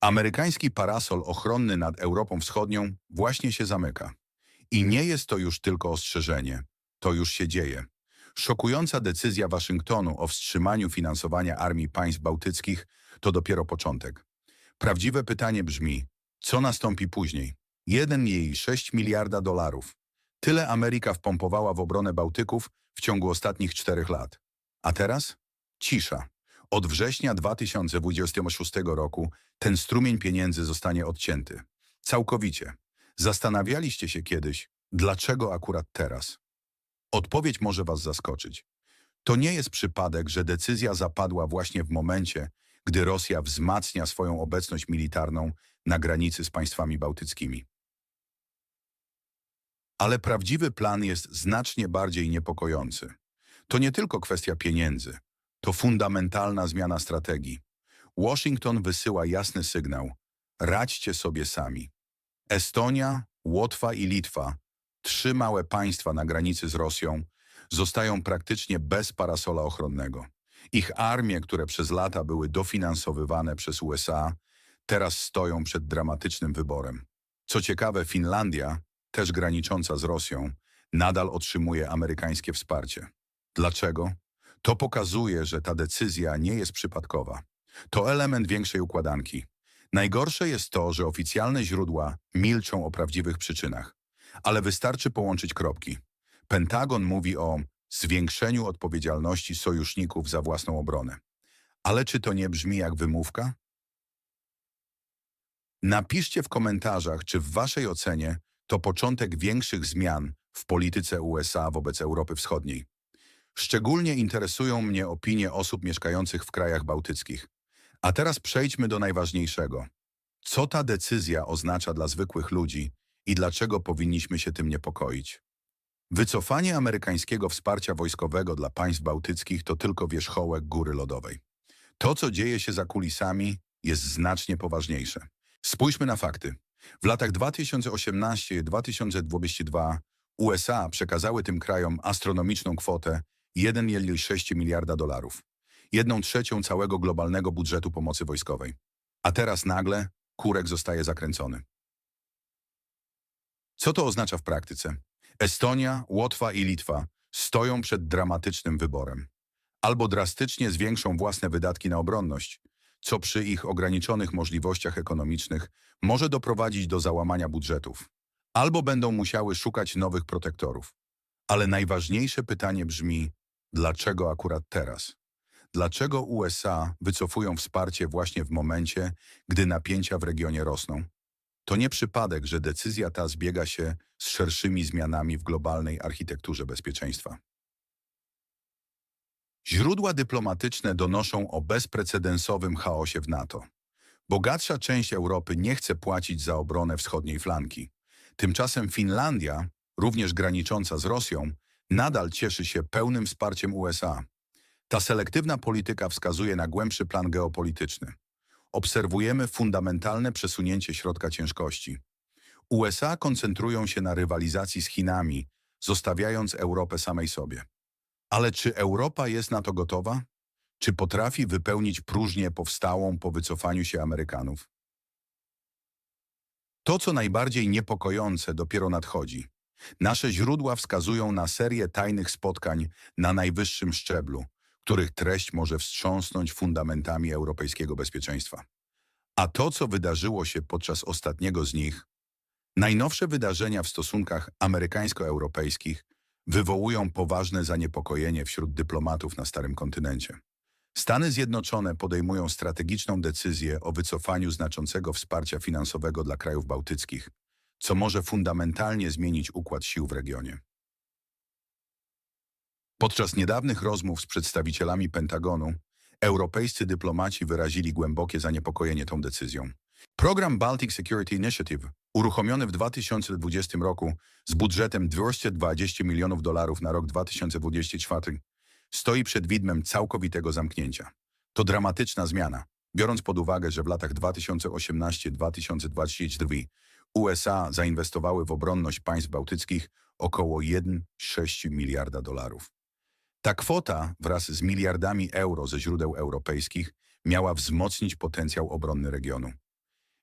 Amerykański parasol ochronny nad Europą Wschodnią właśnie się zamyka. I nie jest to już tylko ostrzeżenie. To już się dzieje. Szokująca decyzja Waszyngtonu o wstrzymaniu finansowania armii państw bałtyckich to dopiero początek. Prawdziwe pytanie brzmi, co nastąpi później? Jeden jej 6 miliarda dolarów. Tyle Ameryka wpompowała w obronę Bałtyków w ciągu ostatnich czterech lat. A teraz? Cisza. Od września 2026 roku ten strumień pieniędzy zostanie odcięty. Całkowicie. Zastanawialiście się kiedyś, dlaczego akurat teraz? Odpowiedź może Was zaskoczyć. To nie jest przypadek, że decyzja zapadła właśnie w momencie, gdy Rosja wzmacnia swoją obecność militarną na granicy z państwami bałtyckimi. Ale prawdziwy plan jest znacznie bardziej niepokojący. To nie tylko kwestia pieniędzy, to fundamentalna zmiana strategii. Washington wysyła jasny sygnał. Radźcie sobie sami. Estonia, Łotwa i Litwa, trzy małe państwa na granicy z Rosją, zostają praktycznie bez parasola ochronnego. Ich armie, które przez lata były dofinansowywane przez USA, teraz stoją przed dramatycznym wyborem. Co ciekawe, Finlandia, też granicząca z Rosją, nadal otrzymuje amerykańskie wsparcie. Dlaczego? To pokazuje, że ta decyzja nie jest przypadkowa. To element większej układanki. Najgorsze jest to, że oficjalne źródła milczą o prawdziwych przyczynach. Ale wystarczy połączyć kropki. Pentagon mówi o zwiększeniu odpowiedzialności sojuszników za własną obronę. Ale czy to nie brzmi jak wymówka? Napiszcie w komentarzach, czy w Waszej ocenie to początek większych zmian w polityce USA wobec Europy Wschodniej. Szczególnie interesują mnie opinie osób mieszkających w krajach bałtyckich. A teraz przejdźmy do najważniejszego. Co ta decyzja oznacza dla zwykłych ludzi i dlaczego powinniśmy się tym niepokoić? Wycofanie amerykańskiego wsparcia wojskowego dla państw bałtyckich to tylko wierzchołek góry lodowej. To, co dzieje się za kulisami, jest znacznie poważniejsze. Spójrzmy na fakty. W latach 2018 i 2022 USA przekazały tym krajom astronomiczną kwotę 1,6 miliarda dolarów. Jedną trzecią całego globalnego budżetu pomocy wojskowej. A teraz nagle kurek zostaje zakręcony. Co to oznacza w praktyce? Estonia, Łotwa i Litwa stoją przed dramatycznym wyborem. Albo drastycznie zwiększą własne wydatki na obronność, co przy ich ograniczonych możliwościach ekonomicznych może doprowadzić do załamania budżetów. Albo będą musiały szukać nowych protektorów. Ale najważniejsze pytanie brzmi, dlaczego akurat teraz? Dlaczego USA wycofują wsparcie właśnie w momencie, gdy napięcia w regionie rosną? To nie przypadek, że decyzja ta zbiega się z szerszymi zmianami w globalnej architekturze bezpieczeństwa. Źródła dyplomatyczne donoszą o bezprecedensowym chaosie w NATO. Bogatsza część Europy nie chce płacić za obronę wschodniej flanki. Tymczasem Finlandia, również granicząca z Rosją, nadal cieszy się pełnym wsparciem USA. Ta selektywna polityka wskazuje na głębszy plan geopolityczny. Obserwujemy fundamentalne przesunięcie środka ciężkości. USA koncentrują się na rywalizacji z Chinami, zostawiając Europę samej sobie. Ale czy Europa jest na to gotowa? Czy potrafi wypełnić próżnię powstałą po wycofaniu się Amerykanów? To, co najbardziej niepokojące, dopiero nadchodzi. Nasze źródła wskazują na serię tajnych spotkań na najwyższym szczeblu, których treść może wstrząsnąć fundamentami europejskiego bezpieczeństwa. A to, co wydarzyło się podczas ostatniego z nich, najnowsze wydarzenia w stosunkach amerykańsko-europejskich wywołują poważne zaniepokojenie wśród dyplomatów na Starym Kontynencie. Stany Zjednoczone podejmują strategiczną decyzję o wycofaniu znaczącego wsparcia finansowego dla krajów bałtyckich, co może fundamentalnie zmienić układ sił w regionie. Podczas niedawnych rozmów z przedstawicielami Pentagonu, europejscy dyplomaci wyrazili głębokie zaniepokojenie tą decyzją. Program Baltic Security Initiative, uruchomiony w 2020 roku z budżetem 220 milionów dolarów na rok 2024, stoi przed widmem całkowitego zamknięcia. To dramatyczna zmiana, biorąc pod uwagę, że w latach 2018-2022 USA zainwestowały w obronność państw bałtyckich około 1,6 miliarda dolarów. Ta kwota wraz z miliardami euro ze źródeł europejskich miała wzmocnić potencjał obronny regionu.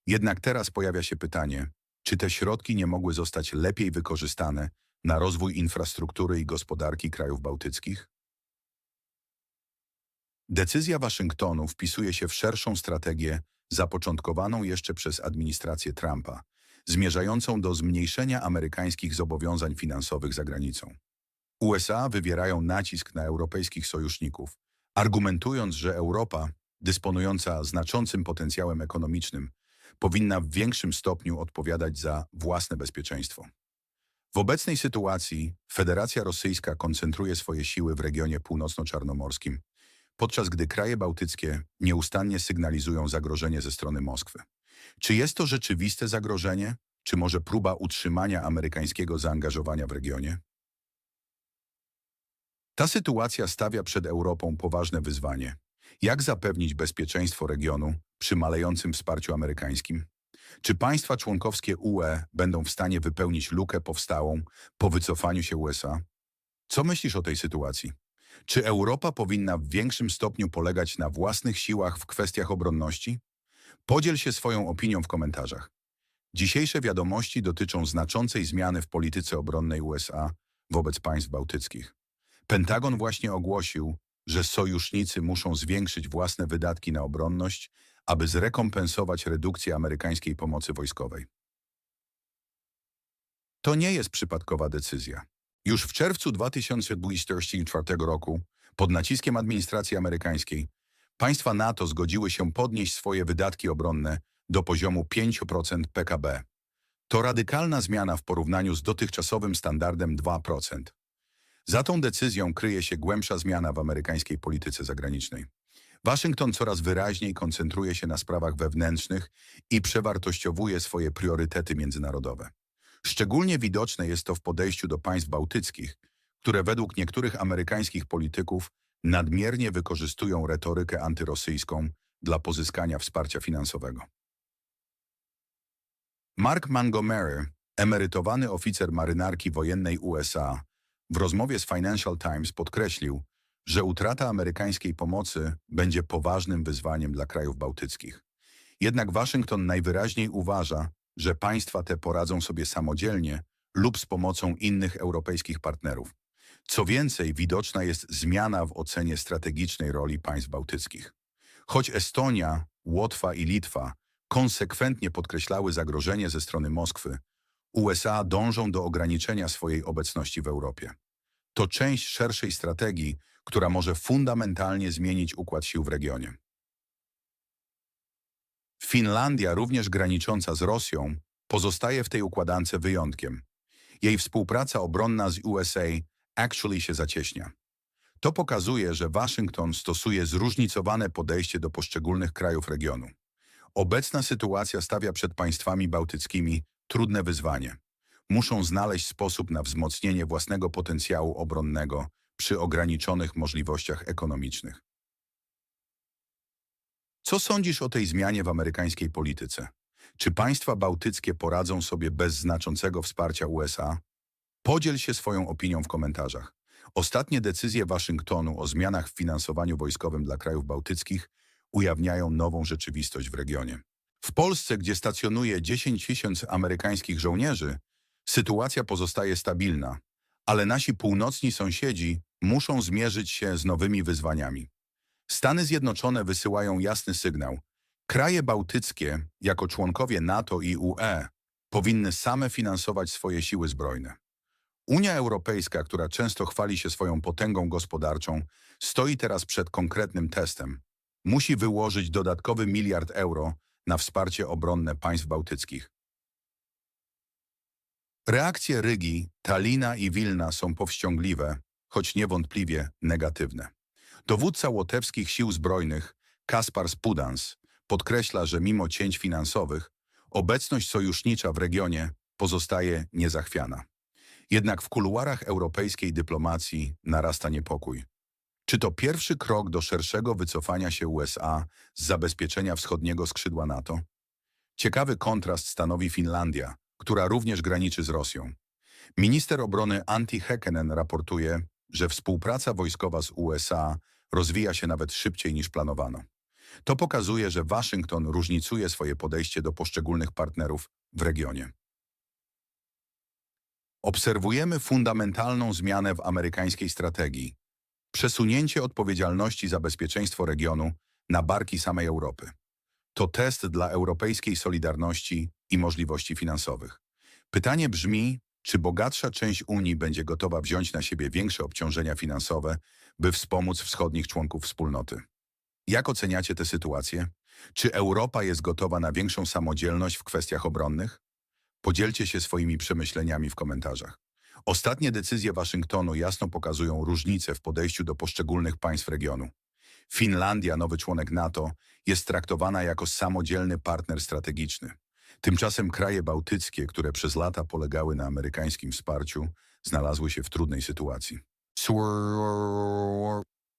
Jednak teraz pojawia się pytanie, czy te środki nie mogły zostać lepiej wykorzystane na rozwój infrastruktury i gospodarki krajów bałtyckich? Decyzja Waszyngtonu wpisuje się w szerszą strategię zapoczątkowaną jeszcze przez administrację Trumpa, zmierzającą do zmniejszenia amerykańskich zobowiązań finansowych za granicą. USA wywierają nacisk na europejskich sojuszników, argumentując, że Europa, dysponująca znaczącym potencjałem ekonomicznym, powinna w większym stopniu odpowiadać za własne bezpieczeństwo. W obecnej sytuacji Federacja Rosyjska koncentruje swoje siły w regionie północno-czarnomorskim, podczas gdy kraje bałtyckie nieustannie sygnalizują zagrożenie ze strony Moskwy. Czy jest to rzeczywiste zagrożenie, czy może próba utrzymania amerykańskiego zaangażowania w regionie? Ta sytuacja stawia przed Europą poważne wyzwanie. Jak zapewnić bezpieczeństwo regionu przy malejącym wsparciu amerykańskim? Czy państwa członkowskie UE będą w stanie wypełnić lukę powstałą po wycofaniu się USA? Co myślisz o tej sytuacji? Czy Europa powinna w większym stopniu polegać na własnych siłach w kwestiach obronności? Podziel się swoją opinią w komentarzach. Dzisiejsze wiadomości dotyczą znaczącej zmiany w polityce obronnej USA wobec państw bałtyckich. Pentagon właśnie ogłosił, że sojusznicy muszą zwiększyć własne wydatki na obronność, aby zrekompensować redukcję amerykańskiej pomocy wojskowej. To nie jest przypadkowa decyzja. Już w czerwcu 2024 roku, pod naciskiem administracji amerykańskiej, państwa NATO zgodziły się podnieść swoje wydatki obronne do poziomu 5% PKB. To radykalna zmiana w porównaniu z dotychczasowym standardem 2%. Za tą decyzją kryje się głębsza zmiana w amerykańskiej polityce zagranicznej. Waszyngton coraz wyraźniej koncentruje się na sprawach wewnętrznych i przewartościowuje swoje priorytety międzynarodowe. Szczególnie widoczne jest to w podejściu do państw bałtyckich, które według niektórych amerykańskich polityków nadmiernie wykorzystują retorykę antyrosyjską dla pozyskania wsparcia finansowego. Mark Montgomery, emerytowany oficer marynarki wojennej USA, w rozmowie z Financial Times podkreślił, że utrata amerykańskiej pomocy będzie poważnym wyzwaniem dla krajów bałtyckich. Jednak Waszyngton najwyraźniej uważa, że państwa te poradzą sobie samodzielnie lub z pomocą innych europejskich partnerów. Co więcej, widoczna jest zmiana w ocenie strategicznej roli państw bałtyckich. Choć Estonia, Łotwa i Litwa konsekwentnie podkreślały zagrożenie ze strony Moskwy, USA dążą do ograniczenia swojej obecności w Europie. To część szerszej strategii, która może fundamentalnie zmienić układ sił w regionie. Finlandia, również granicząca z Rosją, pozostaje w tej układance wyjątkiem. Jej współpraca obronna z USA actually się zacieśnia. To pokazuje, że Waszyngton stosuje zróżnicowane podejście do poszczególnych krajów regionu. Obecna sytuacja stawia przed państwami bałtyckimi trudne wyzwanie. Muszą znaleźć sposób na wzmocnienie własnego potencjału obronnego przy ograniczonych możliwościach ekonomicznych. Co sądzisz o tej zmianie w amerykańskiej polityce? Czy państwa bałtyckie poradzą sobie bez znaczącego wsparcia USA? Podziel się swoją opinią w komentarzach. Ostatnie decyzje Waszyngtonu o zmianach w finansowaniu wojskowym dla krajów bałtyckich ujawniają nową rzeczywistość w regionie. W Polsce, gdzie stacjonuje 10 tysięcy amerykańskich żołnierzy, sytuacja pozostaje stabilna, ale nasi północni sąsiedzi muszą zmierzyć się z nowymi wyzwaniami. Stany Zjednoczone wysyłają jasny sygnał. Kraje bałtyckie, jako członkowie NATO i UE, powinny same finansować swoje siły zbrojne. Unia Europejska, która często chwali się swoją potęgą gospodarczą, stoi teraz przed konkretnym testem. Musi wyłożyć dodatkowy miliard euro na wsparcie obronne państw bałtyckich. Reakcje Rygi, Talina i Wilna są powściągliwe, choć niewątpliwie negatywne. Dowódca łotewskich sił zbrojnych, Kaspar Spudans, podkreśla, że mimo cięć finansowych, obecność sojusznicza w regionie pozostaje niezachwiana. Jednak w kuluarach europejskiej dyplomacji narasta niepokój. Czy to pierwszy krok do szerszego wycofania się USA z zabezpieczenia wschodniego skrzydła NATO? Ciekawy kontrast stanowi Finlandia, która również graniczy z Rosją. Minister obrony Antti Häkkinen raportuje, że współpraca wojskowa z USA rozwija się nawet szybciej niż planowano. To pokazuje, że Waszyngton różnicuje swoje podejście do poszczególnych partnerów w regionie. Obserwujemy fundamentalną zmianę w amerykańskiej strategii. Przesunięcie odpowiedzialności za bezpieczeństwo regionu na barki samej Europy. To test dla europejskiej solidarności i możliwości finansowych. Pytanie brzmi, czy bogatsza część Unii będzie gotowa wziąć na siebie większe obciążenia finansowe, by wspomóc wschodnich członków wspólnoty? Jak oceniacie tę sytuację? Czy Europa jest gotowa na większą samodzielność w kwestiach obronnych? Podzielcie się swoimi przemyśleniami w komentarzach. Ostatnie decyzje Waszyngtonu jasno pokazują różnice w podejściu do poszczególnych państw regionu. Finlandia, nowy członek NATO, jest traktowana jako samodzielny partner strategiczny. Tymczasem kraje bałtyckie, które przez lata polegały na amerykańskim wsparciu, znalazły się w trudnej sytuacji.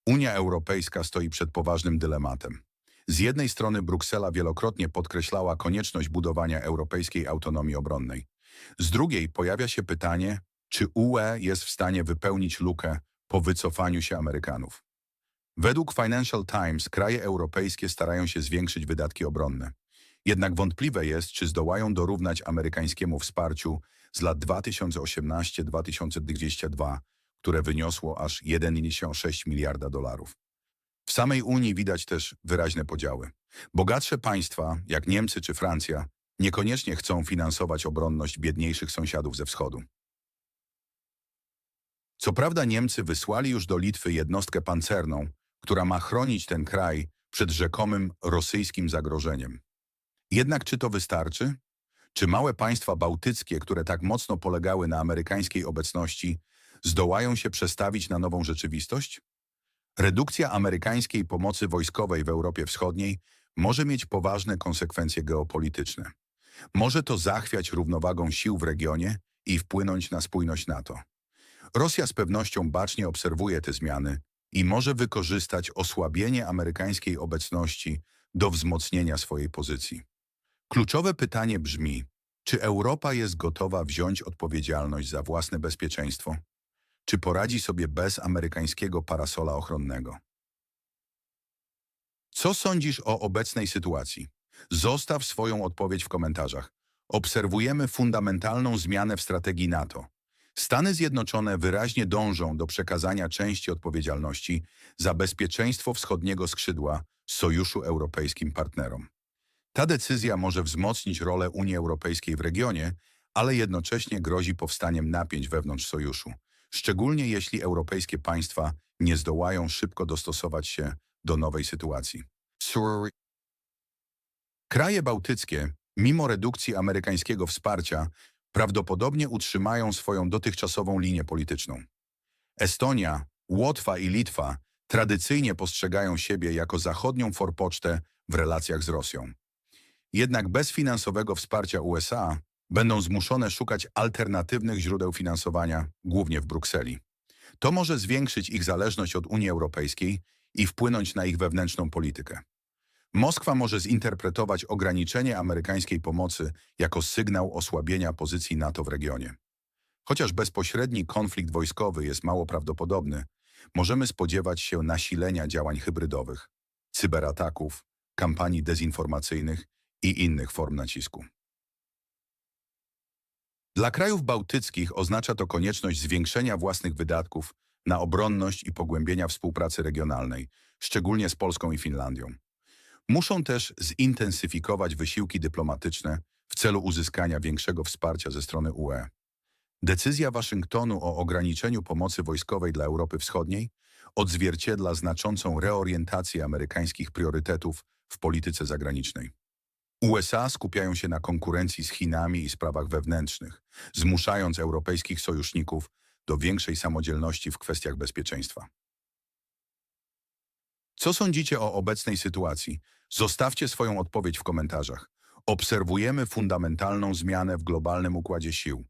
Unia Europejska stoi przed poważnym dylematem. Z jednej strony Bruksela wielokrotnie podkreślała konieczność budowania europejskiej autonomii obronnej. Z drugiej pojawia się pytanie, czy UE jest w stanie wypełnić lukę po wycofaniu się Amerykanów. Według Financial Times kraje europejskie starają się zwiększyć wydatki obronne. Jednak wątpliwe jest, czy zdołają dorównać amerykańskiemu wsparciu z lat 2018-2022, które wyniosło aż 1,6 miliarda dolarów. W samej Unii widać też wyraźne podziały. Bogatsze państwa, jak Niemcy czy Francja, niekoniecznie chcą finansować obronność biedniejszych sąsiadów ze wschodu. Co prawda Niemcy wysłali już do Litwy jednostkę pancerną, która ma chronić ten kraj przed rzekomym rosyjskim zagrożeniem. Jednak czy to wystarczy? Czy małe państwa bałtyckie, które tak mocno polegały na amerykańskiej obecności, zdołają się przestawić na nową rzeczywistość? Redukcja amerykańskiej pomocy wojskowej w Europie Wschodniej może mieć poważne konsekwencje geopolityczne. Może to zachwiać równowagą sił w regionie i wpłynąć na spójność NATO. Rosja z pewnością bacznie obserwuje te zmiany i może wykorzystać osłabienie amerykańskiej obecności do wzmocnienia swojej pozycji. Kluczowe pytanie brzmi, czy Europa jest gotowa wziąć odpowiedzialność za własne bezpieczeństwo? Czy poradzi sobie bez amerykańskiego parasola ochronnego? Co sądzisz o obecnej sytuacji? Zostaw swoją odpowiedź w komentarzach. Obserwujemy fundamentalną zmianę w strategii NATO. Stany Zjednoczone wyraźnie dążą do przekazania części odpowiedzialności za bezpieczeństwo wschodniego skrzydła Sojuszu Europejskim partnerom. Ta decyzja może wzmocnić rolę Unii Europejskiej w regionie, ale jednocześnie grozi powstaniem napięć wewnątrz sojuszu, szczególnie jeśli europejskie państwa nie zdołają szybko dostosować się do nowej sytuacji. Kraje bałtyckie, mimo redukcji amerykańskiego wsparcia, prawdopodobnie utrzymają swoją dotychczasową linię polityczną. Estonia, Łotwa i Litwa tradycyjnie postrzegają siebie jako zachodnią forpocztę w relacjach z Rosją. Jednak bez finansowego wsparcia USA będą zmuszone szukać alternatywnych źródeł finansowania, głównie w Brukseli. To może zwiększyć ich zależność od Unii Europejskiej i wpłynąć na ich wewnętrzną politykę. Moskwa może zinterpretować ograniczenie amerykańskiej pomocy jako sygnał osłabienia pozycji NATO w regionie. Chociaż bezpośredni konflikt wojskowy jest mało prawdopodobny, możemy spodziewać się nasilenia działań hybrydowych, cyberataków, kampanii dezinformacyjnych i innych form nacisku. Dla krajów bałtyckich oznacza to konieczność zwiększenia własnych wydatków na obronność i pogłębienia współpracy regionalnej, szczególnie z Polską i Finlandią. Muszą też zintensyfikować wysiłki dyplomatyczne w celu uzyskania większego wsparcia ze strony UE. Decyzja Waszyngtonu o ograniczeniu pomocy wojskowej dla Europy Wschodniej odzwierciedla znaczącą reorientację amerykańskich priorytetów w polityce zagranicznej. USA skupiają się na konkurencji z Chinami i sprawach wewnętrznych, zmuszając europejskich sojuszników do większej samodzielności w kwestiach bezpieczeństwa. Co sądzicie o obecnej sytuacji? Zostawcie swoją odpowiedź w komentarzach. Obserwujemy fundamentalną zmianę w globalnym układzie sił.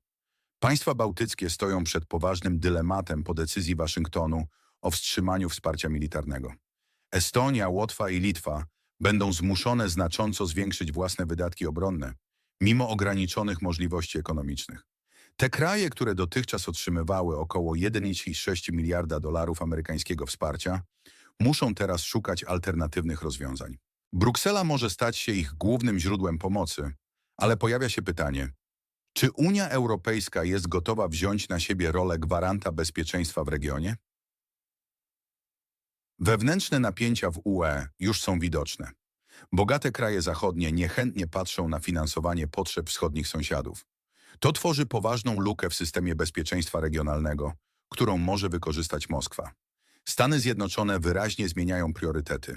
Państwa bałtyckie stoją przed poważnym dylematem po decyzji Waszyngtonu o wstrzymaniu wsparcia militarnego. Estonia, Łotwa i Litwa będą zmuszone znacząco zwiększyć własne wydatki obronne, mimo ograniczonych możliwości ekonomicznych. Te kraje, które dotychczas otrzymywały około 1,6 miliarda dolarów amerykańskiego wsparcia, muszą teraz szukać alternatywnych rozwiązań. Bruksela może stać się ich głównym źródłem pomocy, ale pojawia się pytanie, czy Unia Europejska jest gotowa wziąć na siebie rolę gwaranta bezpieczeństwa w regionie? Wewnętrzne napięcia w UE już są widoczne. Bogate kraje zachodnie niechętnie patrzą na finansowanie potrzeb wschodnich sąsiadów. To tworzy poważną lukę w systemie bezpieczeństwa regionalnego, którą może wykorzystać Moskwa. Stany Zjednoczone wyraźnie zmieniają priorytety.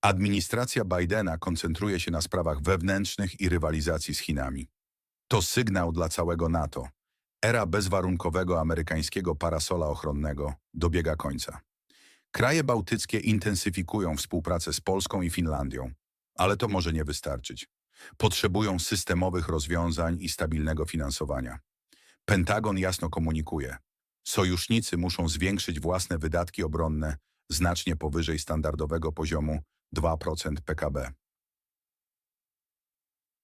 Administracja Bidena koncentruje się na sprawach wewnętrznych i rywalizacji z Chinami. To sygnał dla całego NATO. Era bezwarunkowego amerykańskiego parasola ochronnego dobiega końca. Kraje bałtyckie intensyfikują współpracę z Polską i Finlandią, ale to może nie wystarczyć. Potrzebują systemowych rozwiązań i stabilnego finansowania. Pentagon jasno komunikuje. Sojusznicy muszą zwiększyć własne wydatki obronne znacznie powyżej standardowego poziomu 2% PKB.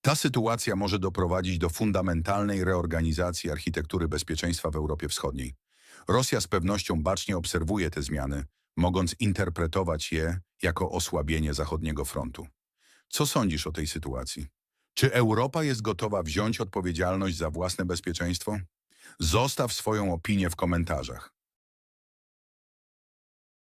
Ta sytuacja może doprowadzić do fundamentalnej reorganizacji architektury bezpieczeństwa w Europie Wschodniej. Rosja z pewnością bacznie obserwuje te zmiany, mogąc interpretować je jako osłabienie zachodniego frontu. Co sądzisz o tej sytuacji? Czy Europa jest gotowa wziąć odpowiedzialność za własne bezpieczeństwo? Zostaw swoją opinię w komentarzach.